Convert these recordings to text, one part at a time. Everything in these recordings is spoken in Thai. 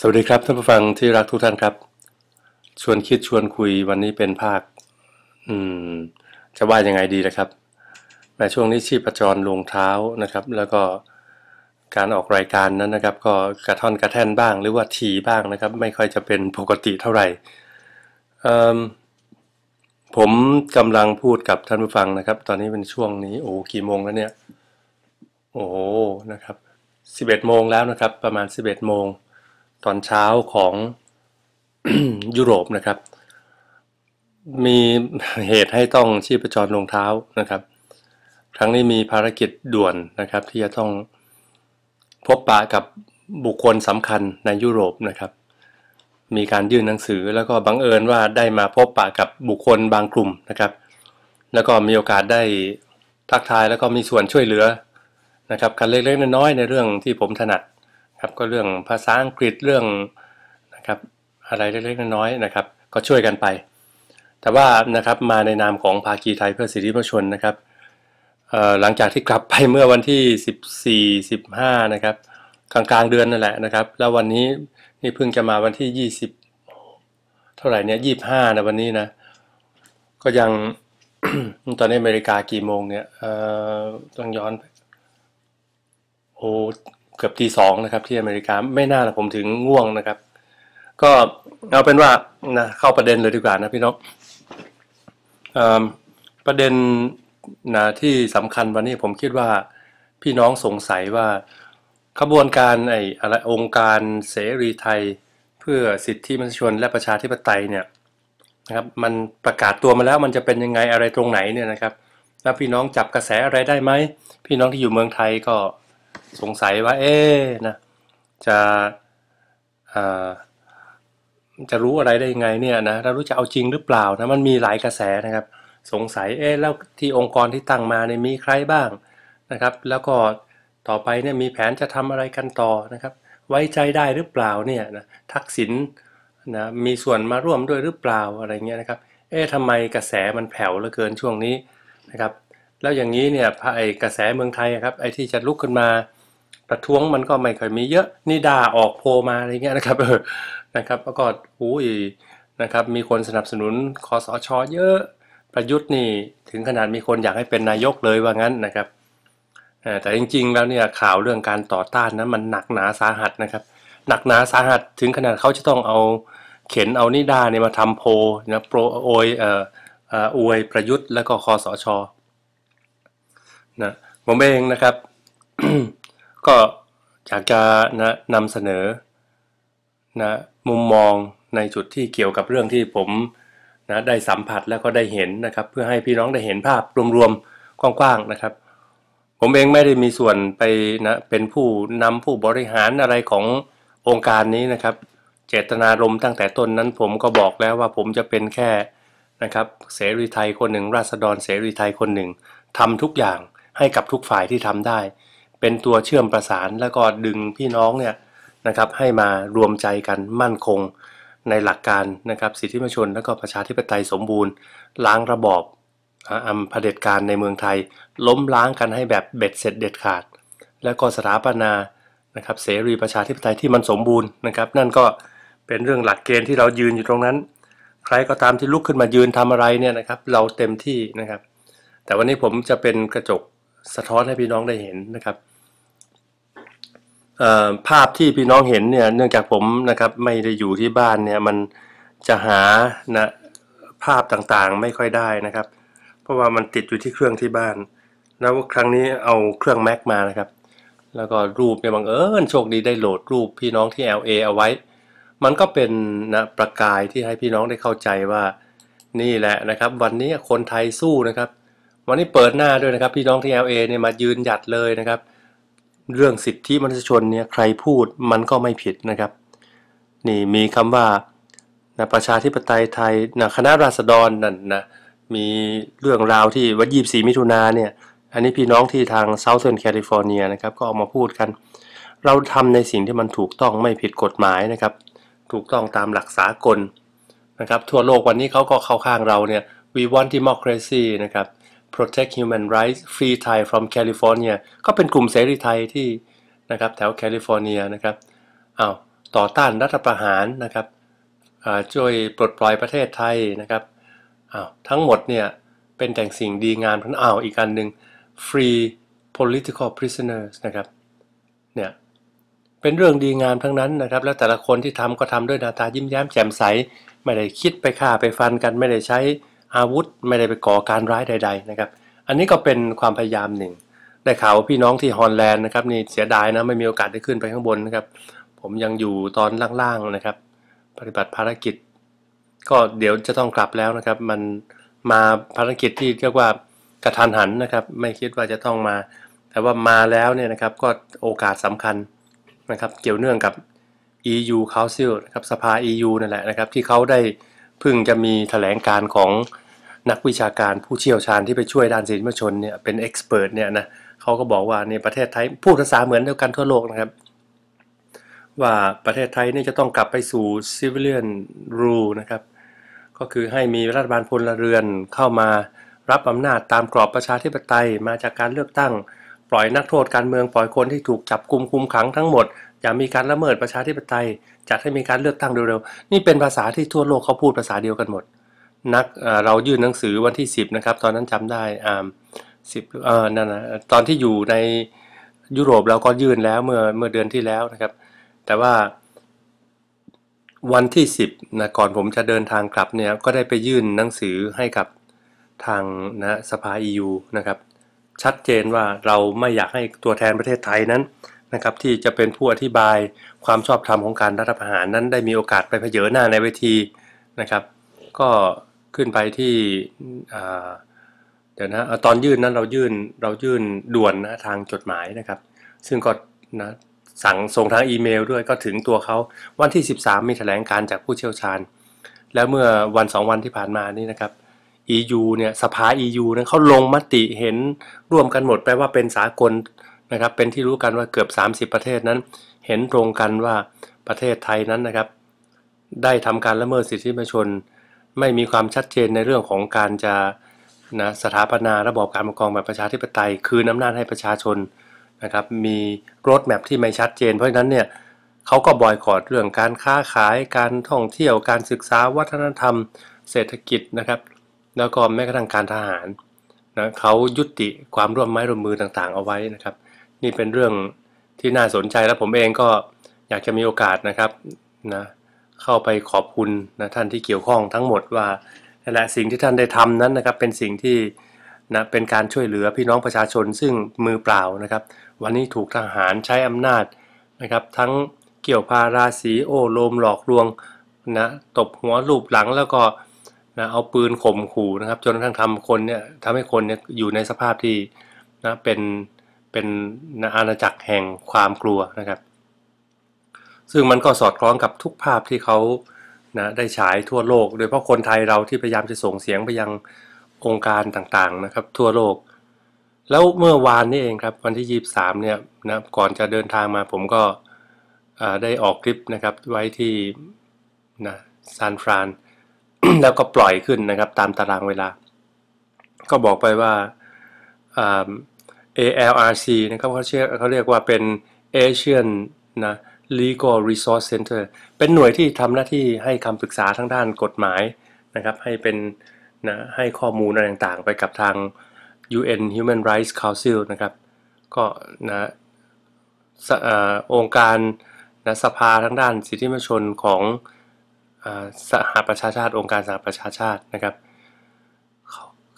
สวัสดีครับท่านผู้ฟังที่รักทุกท่านครับ ชวนคิดชวนคุยวันนี้เป็นภาค อืม จะว่ายังไงดีนะครับในช่วงนี้ชีพจรลงเท้านะครับ แล้วก็การออกรายการนั้นนะครับ ก็กระท่อนกระแท่นบ้าง หรือว่าทีบ้างนะครับ ไม่ค่อยจะเป็นปกติเท่าไหร่ผมกำลังพูดกับท่านผู้ฟังนะครับ ตอนนี้เป็นช่วงนี้โอ้กี่โมงแล้วเนี่ย โอ้นะครับสิบเอ็ดโมงแล้วนะครับ ประมาณสิบเอ็ดโมง ตอนเช้าของยุโรปนะครับ มีเหตุให้ต้องชีพจรลงเท้านะครับ ครั้งนี้มีภารกิจด่วนนะครับ ที่จะต้องพบปะกับบุคคลสำคัญในยุโรปนะครับ มีการยื่นหนังสือแล้วก็บังเอิญว่าได้มาพบปะกับบุคคลบางกลุ่มนะครับ แล้วก็มีโอกาสได้ทักทายแล้วก็มีส่วนช่วยเหลือนะครับกันเล็กๆน้อยๆในเรื่องที่ผมถนัด ครับก็เรื่องภาษาอังกฤษเรื่องนะครับอะไรเล็กๆน้อยๆนะครับ ก็ช่วยกันไป แต่ว่านะครับมาในนามของภาคีไทยเพื่อสิทธิมนุษยชนนะครับหลังจากที่กลับไปเมื่อวันที่ 14 15นะครับกลางกลางเดือนนั่นแหละนะครับ แล้ววันนี้นี่เพิ่งจะมาวันที่ 20 เท่าไหร่เนี่ย25นะวันนี้นะ ก็ยังตอนนี้อเมริกากี่โมงเนี่ยต้องย้อนโอ้ เกือบตีสองนะครับ ที่อเมริกาไม่น่าละผมถึงง่วงนะครับ ก็เอาเป็นว่านะเข้าประเด็นเลยดีกว่านะพี่นกประเด็นนะที่สำคัญวันนี้ผมคิดว่าพี่น้องสงสัยว่าขบวนการไอ้อะไรองค์การเสรีไทย เพื่อสิทธิมนุษยชนและประชาธิปไตยเนี่ยนะครับมันประกาศตัวมาแล้วมันจะเป็นยังไงอะไรตรงไหนเนี่ยนะครับ แล้วพี่น้องจับกระแสอะไรได้ไหม พี่น้องที่อยู่เมืองไทยก็ สงสัยว่า เอ๊นะ จะจะรู้อะไรได้ยังไงเนี่ยนะเรารู้จะเอาจริงหรือเปล่านะมันมีหลายกระแสนะครับ สงสัยเอ๊แล้วที่องค์กรที่ตั้งมาเนี่ยมีใครบ้างนะครับ แล้วก็ต่อไปเนี่ยมีแผนจะทำอะไรกันต่อนะครับ ไว้ใจได้หรือเปล่าเนี่ยนะทักษิณนะมีส่วนมาร่วมด้วยหรือเปล่าอะไรเงี้ยนะครับ เอ๊ะทำไมกระแสมันแผ่วเหลือเกินช่วงนี้นะครับ แล้วอย่างนี้เนี่ยไอกระแสเมืองไทยครับไอที่จะลุกขึ้นมา ประท้วงมันก็ไม่เคยมีเยอะนี่ด่าออกโพมาอะไรเงี้ยนะครับเออนะครับแล้วก็อุ้ยนะครับมีคนสนับสนุนคอสชเยอะประยุทธ์นี่ถึงขนาดมีคนอยากให้เป็นนายกเลยว่างั้นนะครับแต่จริงๆแล้วเนี่ยข่าวเรื่องการต่อต้านนะมันหนักหนาสาหัสนะครับ หนักหนาสาหัสถึงขนาดเขาจะต้องเอาเข็นเอานิดาเนี่ยมาทำโพนะโปรโอยเอ่ออวยประยุทธ์แล้วก็คอสชนะผมเองนะครับ ก็อยากจะนะนำเสนอนะมุมมองในจุดที่เกี่ยวกับเรื่องที่ผมนะได้สัมผัสแล้วก็ได้เห็นนะครับ เพื่อให้พี่น้องได้เห็นภาพรวมๆกว้างๆนะครับ ผมเองไม่ได้มีส่วนไปนะเป็นผู้นำผู้บริหารอะไรขององค์การนี้นะครับ เจตนารมณ์ตั้งแต่ต้นนั้นผมก็บอกแล้วว่าผมจะเป็นแค่นะครับเสรีไทยคนหนึ่ง ราษฎรเสรีไทยคนหนึ่งทำทุกอย่างให้กับทุกฝ่ายที่ทำได้ เป็นตัวเชื่อมประสานแล้วก็ดึงพี่น้องเนี่ยนะครับให้มารวมใจกันมั่นคงในหลักการนะครับสิทธิมนชนและก็ประชาธิปไตยสมบูรณ์ ล้างระบอบอำเผด็จการในเมืองไทย ล้มล้างกันให้แบบเบ็ดเสร็จเด็ดขาด แล้วก็สถาปนานะครับเสรีประชาธิปไตยที่มันสมบูรณ์นะครับนั่นก็เป็นเรื่องหลักเกณฑ์ที่เรายืนอยู่ตรงนั้น ใครก็ตามที่ลุกขึ้นมายืนทำอะไรเนี่ยนะครับเราเต็มที่นะครับ แต่วันนี้ผมจะเป็นกระจก สะท้อนให้พี่น้องได้เห็นนะครับภาพที่พี่น้องเห็นเนี่ยเนื่องจากผมนะครับไม่ได้อยู่ที่บ้านเนี่ยมันจะหานะภาพต่างๆไม่ค่อยได้นะครับ เพราะว่ามันติดอยู่ที่เครื่องที่บ้าน แล้วครั้งนี้เอาเครื่อง Mac มานะครับ แล้วก็รูปเนี่ยบังเอิญโชคดีได้โหลดรูปพี่น้องที่ LA เอาไว้ มันก็เป็นนะประกายที่ให้พี่น้องได้เข้าใจว่านี่แหละนะครับ วันนี้คนไทยสู้นะครับ วันนี้เปิดหน้าด้วยนะครับ พี่น้องที่ LA เนี่ยมายืนหยัดเลยนะครับ เรื่องสิทธิมนุษยชนเนี่ยใครพูดมันก็ไม่ผิดนะครับ นี่มีคำว่านะประชาธิปไตยไทยนะคณะราษฎรนั่นนะมีเรื่องราวที่วันยีบสีมิถุนาเนี่ย อันนี้พี่น้องที่ทางเซาท์เทิร์นแคลิฟอร์เนียนะครับก็ออกมาพูดกัน เราทำในสิ่งที่มันถูกต้องไม่ผิดกฎหมายนะครับ ถูกต้องตามหลักสากลนะครับ ทั่วโลกวันนี้เขาก็เข้าข้างเราเนี่ย we want democracy นะครับ Protect Human Rights Free Thai from California ก็เป็นกลุ่มเสรีไทยที่นะครับแถวแคลิฟอร์เนียนะครับอา้าวต่อต้านรัฐประหารนะครับช่วยปลดปล่อยประเทศไทยนะครับอ้าวทั้งหมดเนี่ยเป็นแต่งสิ่งดีงามทั้งอ้าวอีกอันหนึ่ง free political prisoners นะครับเนี่ยเป็นเรื่องดีงามทั้งนั้นนะครับ แล้วแต่ละคนที่ทำก็ทำด้วยหน้าตายิ้มแย้มแจ่มใส ไม่ได้คิดไปฆ่าไปฟันกันไม่ได้ใช้ อาวุธไม่ได้ไปก่อการร้ายใด ๆ นะครับ อันนี้ก็เป็นความพยายามหนึ่ง ได้ข่าวว่าพี่น้องที่ฮอลแลนด์นะครับนี่เสียดายนะไม่มีโอกาสได้ขึ้นไปข้างบนนะครับ ผมยังอยู่ตอนล่างๆนะครับ ปฏิบัติภารกิจ ก็เดี๋ยวจะต้องกลับแล้วนะครับ มันมาภารกิจที่เรียกว่ากระทันหันนะครับ ไม่คิดว่าจะต้องมา แต่ว่ามาแล้วเนี่ยนะครับก็โอกาสสำคัญนะครับ เกี่ยวเนื่องกับ EU Council นะครับสภา EU นั่นแหละนะครับ ที่เขาได้เพิ่งจะมีแถลงการของ นักวิชาการผู้เชี่ยวชาญที่ไปช่วยด้านสิทธิมนชนเนี่ยเป็นเอ็กซ์เพรสเนี่ยนะเขาก็บอกว่าในประเทศไทยพูดภาษาเหมือนเดียวกันทั่วโลกนะครับ ว่าประเทศไทยนี่จะต้องกลับไปสู่ civilian rule นะครับ ก็คือให้มีรัฐบาลพลเรือนเข้ามารับอำนาจตามกรอบประชาธิปไตยมาจากการเลือกตั้ง ปล่อยนักโทษการเมืองปล่อยคนที่ถูกจับกุมคุมขังทั้งหมด อย่ามีการละเมิดประชาธิปไตย จัดให้มีการเลือกตั้งเร็วๆนี่เป็นภาษาที่ทั่วโลกเขาพูดภาษาเดียวกันหมด นักเรายื่นหนังสือวันที่ 10 นะครับ ตอนนั้นจำได้อ่าสิบเออนั่นนะตอนที่อยู่ในยุโรปเราก็ยื่นแล้วเมื่อเมื่อเดือนที่แล้วนะครับ แต่ว่าวันที่ 10นะก่อนผมจะเดินทางกลับเนี่ยก็ได้ไปยื่นหนังสือให้กับทางนะสภา EU นะครับชัดเจนว่าเราไม่อยากให้ตัวแทนประเทศไทยนั้นนะครับ ที่จะเป็นผู้อธิบายความชอบธรรมของการรัฐประหารนั้นได้มีโอกาสไปเผยหน้าในเวทีนะครับ ก็ ขึ้นไปที่เดี๋ยวนะตอนยื่นนั้นเรายื่นเรายื่นด่วนนะทางจดหมายนะครับ ซึ่งก็นะสั่งส่งทางอีเมลด้วยก็ถึงตัวเขาวันที่ 13 มีแถลงการจากผู้เชี่ยวชาญ แล้วเมื่อวันสองวันที่ผ่านมานี่นะครับ EU เนี่ยสภา EU นะเขาลงมติเห็นร่วมกันหมดแปลว่าเป็นสากลนะครับ เป็นที่รู้กันว่าเกือบ 30 ประเทศนั้น เห็นตรงกันว่าประเทศไทยนั้นนะครับ ได้ทำการละเมิดสิทธิมนุษยชน ไม่มีความชัดเจนในเรื่องของการจะนะสถาปนาระบอบการปกครองแบบประชาธิปไตย คืนอำนาจให้ประชาชนนะครับ มีรถแมพที่ไม่ชัดเจน เพราะฉะนั้นเนี่ยเขาก็บอยคอรดเรื่องการค้าขายการท่องเที่ยวการศึกษาวัฒนธรรม เศรษฐกิจนะครับ แล้วก็แม้กระทั่งการทหารนะเขายุติความร่วมไม้ร่วมมือต่างๆ เอาไว้นะครับ นี่เป็นเรื่องที่น่าสนใจและผมเองก็อยากจะมีโอกาสนะครับนะ เข้าไปขอบคุณนะท่านที่เกี่ยวข้องทั้งหมดว่าและสิ่งที่ท่านได้ทำนั้นนะครับเป็นสิ่งที่นะเป็นการช่วยเหลือพี่น้องประชาชนซึ่งมือเปล่านะครับ วันนี้ถูกทหารใช้อำนาจนะครับ ทั้งเกี่ยวพาราสีโอโลมหลอกลวงนะตบหัวลูบหลังแล้วก็นะเอาปืนข่มขู่นะครับ จนกระทั่งทำคนเนี่ยทำให้คนเนี่ยอยู่ในสภาพที่นะเป็นเป็นนะอาณาจักรแห่งความกลัวนะครับ ซึ่งมันก็สอดคล้องกับทุกภาพที่เขานะได้ฉายทั่วโลก โดยเฉพาะคนไทยเราที่พยายามจะส่งเสียงไปยังองค์การต่างๆนะครับ ทั่วโลก แล้วเมื่อวานนี้เองครับวันที่23เนี่ยนะก่อนจะเดินทางมาผมก็ได้ออกคลิปนะครับไว้ที่นะซานฟรานแล้วก็ปล่อยขึ้นนะครับตามตารางเวลา ก็บอกไปว่า ALRC นะครับเขาเรียกเขาเรียกว่าเป็น Asian นะ Legal Resource Center เป็นหน่วยที่ทำหน้าที่ให้คำปรึกษาทางด้านกฎหมายนะครับให้เป็นนะให้ข้อมูลอะไรต่างๆ ไปกับทาง UN Human Rights Council นะครับก็นะอองค์การนะสภาทางด้านสิทธิมนุษยชนของสหประชาชาติ องค์การสหประชาชาตินะครับ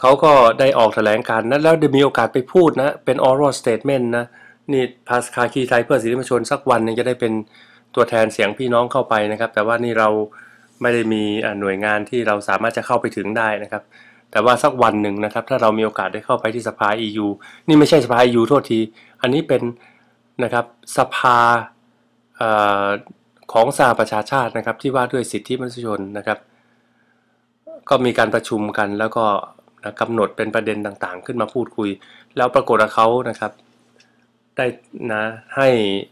เขาก็ได้ออกแถลงการนั้นแล้วได้มีโอกาสไปพูดนะ เป็น oral statement นะ นี่ภาสคาคีไทยเพื่อสิทธิมนุษยชนสักวันนึงจะได้เป็นตัวแทนเสียงพี่น้องเข้าไปนะครับ แต่ว่านี่เราไม่ได้มีหน่วยงานที่เราสามารถจะเข้าไปถึงได้นะครับ แต่ว่าสักวันหนึ่งนะครับ ถ้าเรามีโอกาสได้เข้าไปที่สภา EU นี่ไม่ใช่สภา EU โทษที อันนี้เป็นนะครับสภาของสหประชาชาตินะครับ ที่ว่าด้วยสิทธิมนุษยชนนะครับ ก็มีการประชุมกันแล้วก็กำหนดเป็นประเด็นต่างๆ ขึ้นมาพูดคุย แล้วปรากฏว่าเขานะครับ ได้นะให้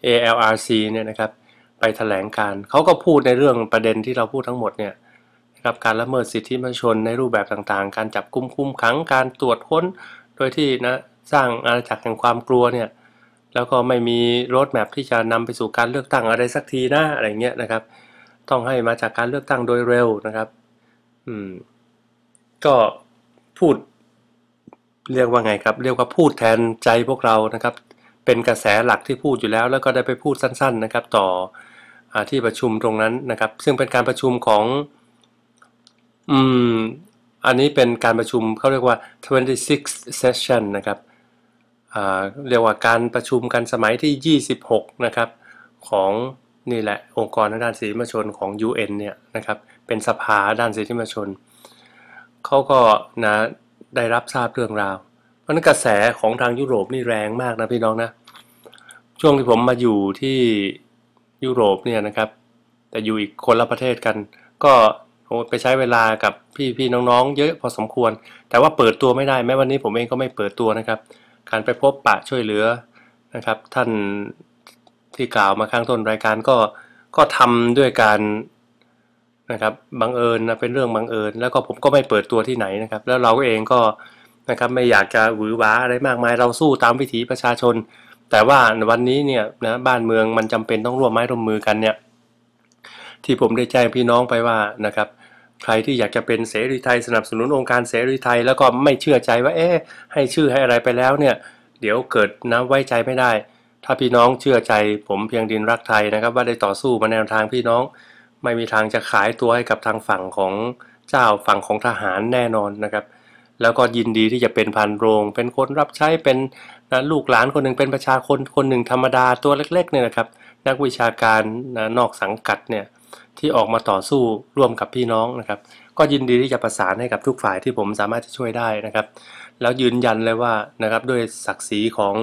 ALRC เนี่ยนะครับไปถแถลงการเขาก็พูดในเรื่องประเด็นที่เราพูดทั้งหมดเนี่ยนะครับการละเมิดสิทธิมนุษยชนในรูปแบบต่างๆ การจับกุมคุมขังการตรวจค้น โดยที่นะสร้างอาณาจักรแห่งความกลัวเนี่ยแล้วก็ไม่มีโรดแมพที่จะนำไปสู่การเลือกตั้งอะไรสักทีนะอะไรเงี้ยนะครับ ต้องให้มาจากการเลือกตั้งโดยเร็วนะครับอืมก็พูดเรียกว่าไงครับ เรียกว่าพูดแทนใจพวกเรานะครับ เป็นกระแสหลักที่พูดอยู่แล้ว แล้วก็ได้ไปพูดสั้น ๆนะครับ ต่ออที่ประชุมตรงนั้นนะครับ ซึ่งเป็นการประชุมของอืมอันนี้เป็นการประชุมเขาเรียกว่า 26 session นะครับเรียกว่าการประชุมกันสมัยที่ 26 นะครับ ของนี่แหละองค์กรด้านสิทธิมชนของ UN เนี่ยนะครับเป็นสภาด้านสิทธิมชนเขาก็นะได้รับทราบเรื่องราว เพราะนั้นกระแสของทางยุโรปนี่แรงมากนะพี่น้องนะ ช่วงที่ผมมาอยู่ที่ยุโรปเนี่ยนะครับ แต่อยู่อีกคนละประเทศกัน ก็ไปใช้เวลากับพี่พี่น้องๆ เยอะพอสมควร แต่ว่าเปิดตัวไม่ได้แม้วันนี้ผมเองก็ไม่เปิดตัวนะครับ การไปพบปะช่วยเหลือนะครับ ท่านที่กล่าวมาข้างต้นรายการก็ก็ทำด้วยการนะครับบังเอิญนะเป็นเรื่องบังเอิญ แล้วก็ผมก็ไม่เปิดตัวที่ไหนนะครับ แล้วเราเองก็ นะครับไม่อยากจะหวือหวาอะไรมากมายเราสู้ตามวิถีประชาชน แต่ว่าวันนี้เนี่ยนะบ้านเมืองมันจำเป็นต้องร่วมไม้ร่วมมือกันเนี่ยที่ผมได้แจ้งพี่น้องไปว่านะครับใครที่อยากจะเป็นเสรีไทยสนับสนุนองค์การเสรีไทย แล้วก็ไม่เชื่อใจว่าเอ๊ะให้ชื่อให้อะไรไปแล้วเนี่ยเดี๋ยวเกิดนะไว้ใจไม่ได้ ถ้าพี่น้องเชื่อใจผมเพียงดินรักไทยนะครับ ว่าได้ต่อสู้มาแนวทางพี่น้อง ไม่มีทางจะขายตัวให้กับทางฝั่งของเจ้าฝั่งของทหารแน่นอนนะครับ แล้วก็ยินดีที่จะเป็นพันโรง เป็นคนรับใช้เป็นนะลูกหลานคนหนึ่งเป็นประชาชนคนหนึ่งธรรมดาตัวเล็กๆเนี่ยนะครับ นักวิชาการนะนอกสังกัดเนี่ยที่ออกมาต่อสู้ร่วมกับพี่น้องนะครับ ก็ยินดีที่จะประสานให้กับทุกฝ่ายที่ผมสามารถจะช่วยได้นะครับ แล้วยืนยันเลยว่านะครับด้วยศักดิ์ศรีของ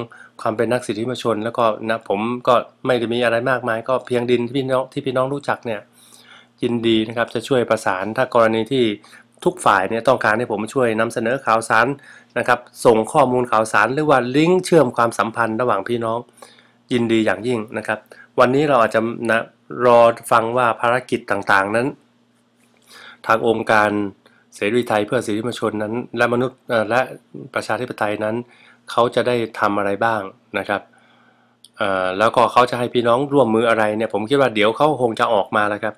ความเป็นนักสิทธิมชน แล้วก็นะผมก็ไม่ได้มีอะไรมากมาย ก็เพียงดินที่พี่น้องที่พี่น้องรู้จักเนี่ยยินดีนะครับจะช่วยประสานถ้ากรณีที่ ทุกฝ่ายเนี่ยต้องการให้ผมช่วยนำเสนอข่าวสารนะครับ ส่งข้อมูลข่าวสารหรือว่าลิงก์เชื่อมความสัมพันธ์ระหว่างพี่น้อง ยินดีอย่างยิ่งนะครับ วันนี้เราอาจจะนะรอฟังว่าภารกิจต่างๆนั้น ทางองค์การเสรีไทยเพื่อสิทธิมชนนั้น และมนุษย์และประชาธิปไตยนั้น เขาจะได้ทำอะไรบ้างนะครับแล้วก็เขาจะให้พี่น้องร่วมมืออะไรเนี่ยผมคิดว่าเดี๋ยวเขาคงจะออกมาแล้วครับ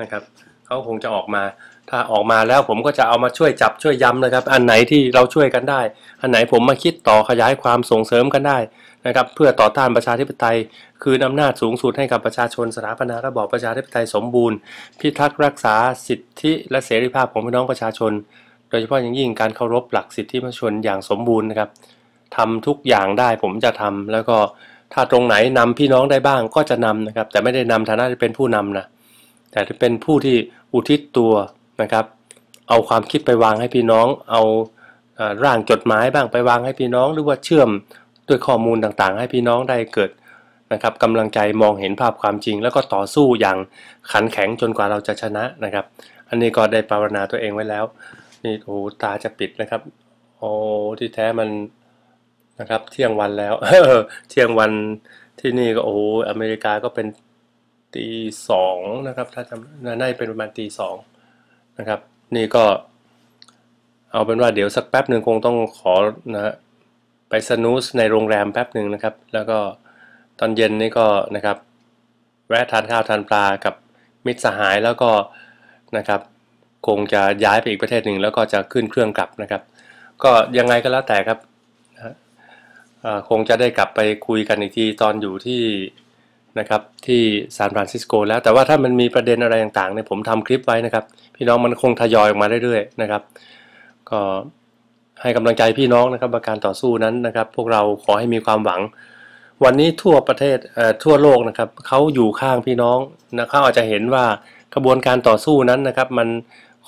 นะครับเขาคงจะออกมา ถ้าออกมาแล้วผมก็จะเอามาช่วยจับช่วยย้ำนะครับ อันไหนที่เราช่วยกันได้ อันไหนผมมาคิดต่อขยายความส่งเสริมกันได้นะครับ เพื่อต่อต้านประชาธิปไตย คืนอำนาจสูงสุดให้กับประชาชนสถาปนาระบอบประชาธิปไตยสมบูรณ์ พิทักษ์รักษาสิทธิและเสรีภาพของพี่น้องประชาชน โดยเฉพาะอย่างยิ่งการเคารพหลักสิทธิมนุษยชนอย่างสมบูรณ์นะครับทำทุกอย่างได้ผมจะทำแล้วก็ถ้าตรงไหนนำพี่น้องได้บ้างก็จะนำนะครับ แต่ไม่ได้นำฐานะที่เป็นผู้นำนะแต่เป็นผู้ที่อุทิศตัว นะครับ เอาความคิดไปวางให้พี่น้อง เอาร่างจดหมายบ้างไปวางให้พี่น้อง หรือว่าเชื่อมด้วยข้อมูลต่างๆ ให้พี่น้องได้เกิดนะครับกำลังใจมองเห็นภาพความจริง แล้วก็ต่อสู้อย่างขันแข็งจนกว่าเราจะชนะนะครับ อันนี้ก็ได้ภาวนาตัวเองไว้แล้วนี่โอ้ตาจะปิดนะครับโอ้ที่แท้มันนะครับ เที่ยงวันแล้วเที่ยงวันที่นี่ก็โอ้อเมริกาก็เป็นตีสองนะครับ ถ้าจำน่าจะเป็นประมาณตีสอง นะครับ นี่ก็เอาเป็นว่าเดี๋ยวสักแป๊บหนึ่งคงต้องขอนะไปสนุสในโรงแรมแป๊บหนึ่งนะครับ แล้วก็ตอนเย็นนี่ก็นะครับ แวะทานข้าวทานปลากับมิตรสหายแล้วก็นะครับ คงจะย้ายไปอีกประเทศหนึ่งแล้วก็จะขึ้นเครื่องกลับนะครับ ก็ยังไงก็แล้วแต่ครับคงจะได้กลับไปคุยกันอีกทีตอนอยู่ที่ นะครับที่ซานฟรานซิสโกแล้วแต่ว่าถ้ามันมีประเด็นอะไรต่างๆเนี่ยผมทำคลิปไว้นะครับ พี่น้องมันคงทยอยออกมาเรื่อยๆนะครับ ก็ให้กำลังใจพี่น้องนะครับในการต่อสู้นั้นนะครับ พวกเราขอให้มีความหวัง วันนี้ทั่วประเทศทั่วโลกนะครับเขาอยู่ข้างพี่น้องนะเขาอาจจะเห็นว่ากระบวนการต่อสู้นั้นนะครับ มัน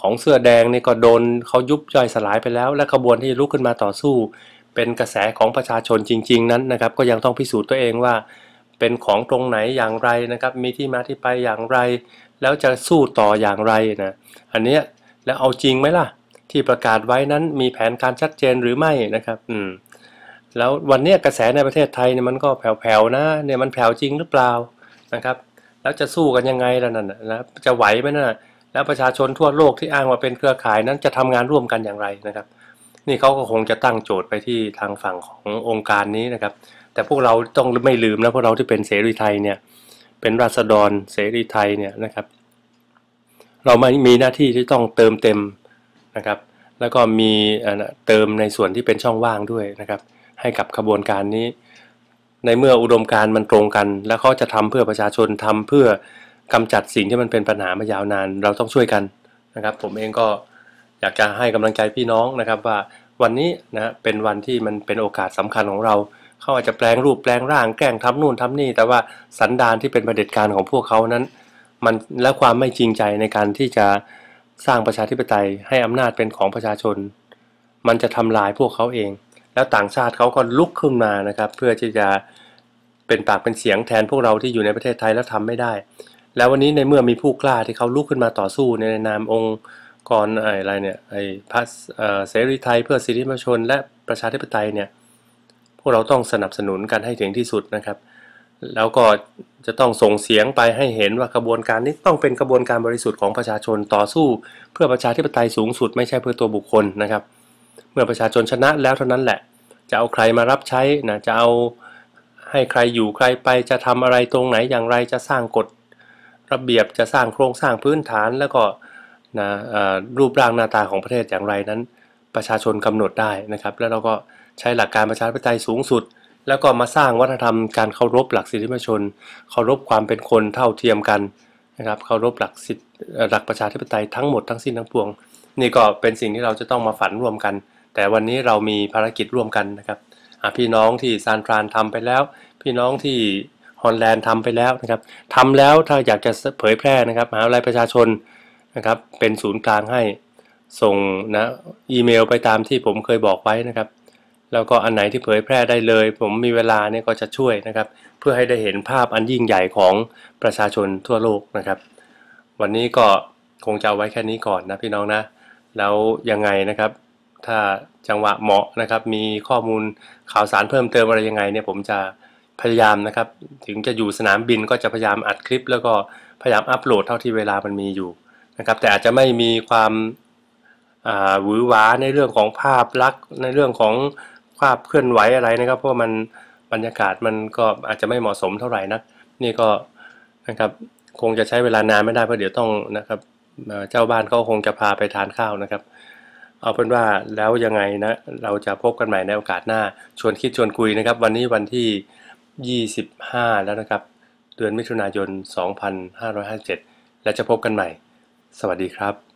ของเสื้อแดงนี่ก็โดนเขายุบย่อยสลายไปแล้ว และกระบวนที่ลุกขึ้นมาต่อสู้ เป็นกระแสของประชาชนจริง ๆ นั้นนะครับ ก็ยังต้องพิสูจน์ตัวเองว่า เป็นของตรงไหนอย่างไรนะครับ มีที่มาที่ไปอย่างไร แล้วจะสู้ต่ออย่างไรนะอันนี้แล้วเอาจริงไหมล่ะ ที่ประกาศไว้นั้นมีแผนการชัดเจนหรือไม่นะครับ อืมแล้ววันนี้กระแสในประเทศไทยเนี่ยมันก็แผ่วๆนะเนี่ยมันแผ่วจริงหรือเปล่านะครับ แล้วจะสู้กันยังไงล่ะนั่นนะจะไหวไหมนะแล้วประชาชนทั่วโลกที่อ้างว่าเป็นเครือข่ายนั้นจะทำงานร่วมกันอย่างไรนะครับ นี่เขาก็คงจะตั้งโจทย์ไปที่ทางฝั่งขององค์การนี้นะครับ แต่พวกเราต้องไม่ลืมนะพวกเราที่เป็นเสรีไทยเนี่ย เป็นราษฎรเสรีไทยเนี่ยนะครับ เราไม่มีหน้าที่ที่ต้องเติมเต็มนะครับ แล้วก็มีเติมในส่วนที่เป็นช่องว่างด้วยนะครับ ให้กับขบวนการนี้ ในเมื่ออุดมการมันตรงกัน แล้วเขาจะทำเพื่อประชาชนทำเพื่อกำจัดสิ่งที่มันเป็นปัญหามายาวนาน เราต้องช่วยกันนะครับ ผมเองก็อยากจะให้กำลังใจพี่น้องนะครับว่าวันนี้นะเป็นวันที่มันเป็นโอกาสสำคัญของเรา เขาอาจจะแปลงรูปแปลงร่างแกล้งทำนู่นทำนี่ แต่ว่าสันดานที่เป็นประเด็จการของพวกเขานั้น มันและความไม่จริงใจในการที่จะสร้างประชาธิปไตยให้อำนาจเป็นของประชาชน มันจะทำลายพวกเขาเอง แล้วต่างชาติเขาก็ลุกขึ้นมานะครับ เพื่อที่จะเป็นปากเป็นเสียงแทนพวกเราที่อยู่ในประเทศไทยแล้วทำไม่ได้ แล้ววันนี้ในเมื่อมีผู้กล้าที่เขาลุกขึ้นมาต่อสู้ในนามองค์กรอะไรเนี่ยไอ้พัสเสรีไทยเพื่อสิทธิมนชน และประชาธิปไตยเนี่ย วกเราต้องสนับสนุนกันให้ถึงที่สุดนะครับ แล้วก็จะต้องส่งเสียงไปให้เห็นว่ากระบวนการนี้ต้องเป็นกระบวนการบริสุทธิ์ของประชาชนต่อสู้ เพื่อประชาธิปไตยสูงสุดไม่ใช่เพื่อตัวบุคคลนะครับ เมื่อประชาชนชนะแล้วเท่านั้นแหละ จะเอาใครมารับใช้นะจะเอาให้ใครอยู่ใครไปจะทำอะไรตรงไหนอย่างไรจะสร้างกฎระเบียบจะสร้างโครงสร้างพื้นฐานแล้วก็นะรูปร่างหน้าตาของประเทศอย่างไรนั้น ประชาชนกำหนดได้นะครับ แล้วเราก็ ใช้หลักการประชาธิปไตยสูงสุด แล้วก็มาสร้างวัฒนธรรมการเคารพหลักสิทธิมนชน เคารพความเป็นคนเท่าเทียมกันนะครับเคารพหลักสิทธิหลักประชาธิปไตยทั้งหมดทั้งสิ้นทั้งปวง นี่ก็เป็นสิ่งที่เราจะต้องมาฝันร่วมกัน แต่วันนี้เรามีภารกิจร่วมกันนะครับพี่น้องที่ซานฟรานทำไปแล้ว พี่น้องที่ฮอลแลนด์ทำไปแล้วนะครับทำแล้วถ้าอยากจะเผยแพร่นะครับมหาวิทยาลัยประชาชนนะครับเป็นศูนย์กลางให้ส่งนะอีเมลไปตามที่ผมเคยบอกไว้นะครับ แล้วก็อันไหนที่เผยแพร่ได้เลย ผมมีเวลาเนี่ยก็จะช่วยนะครับ เพื่อให้ได้เห็นภาพอันยิ่งใหญ่ของประชาชนทั่วโลกนะครับ วันนี้ก็คงจะเอาไว้แค่นี้ก่อนนะพี่น้องนะ แล้วยังไงนะครับ ถ้าจังหวะเหมาะนะครับ มีข้อมูลข่าวสารเพิ่มเติมอะไรยังไงเนี่ยผมจะพยายามนะครับ ถึงจะอยู่สนามบินก็จะพยายามอัดคลิป แล้วก็พยายามอัปโหลดเท่าที่เวลามันมีอยู่นะครับ แต่อาจจะไม่มีความหวือหวาในเรื่องของภาพลักษณ์ในเรื่องของ ภาพเคลื่อนไหวอะไรนะครับ เพราะมันบรรยากาศมันก็อาจจะไม่เหมาะสมเท่าไหร่นัก นี่ก็นะครับคงจะใช้เวลานานไม่ได้เพราะเดี๋ยวต้องนะครับเจ้าบ้านเขาคงจะพาไปทานข้าวนะครับ เอาเป็นว่าแล้วยังไงนะ เราจะพบกันใหม่ในโอกาสหน้า ชวนคิดชวนคุยนะครับ วันนี้วันที่ 25 แล้วนะครับ เดือนมิถุนายน 2557 และจะพบกันใหม่ สวัสดีครับ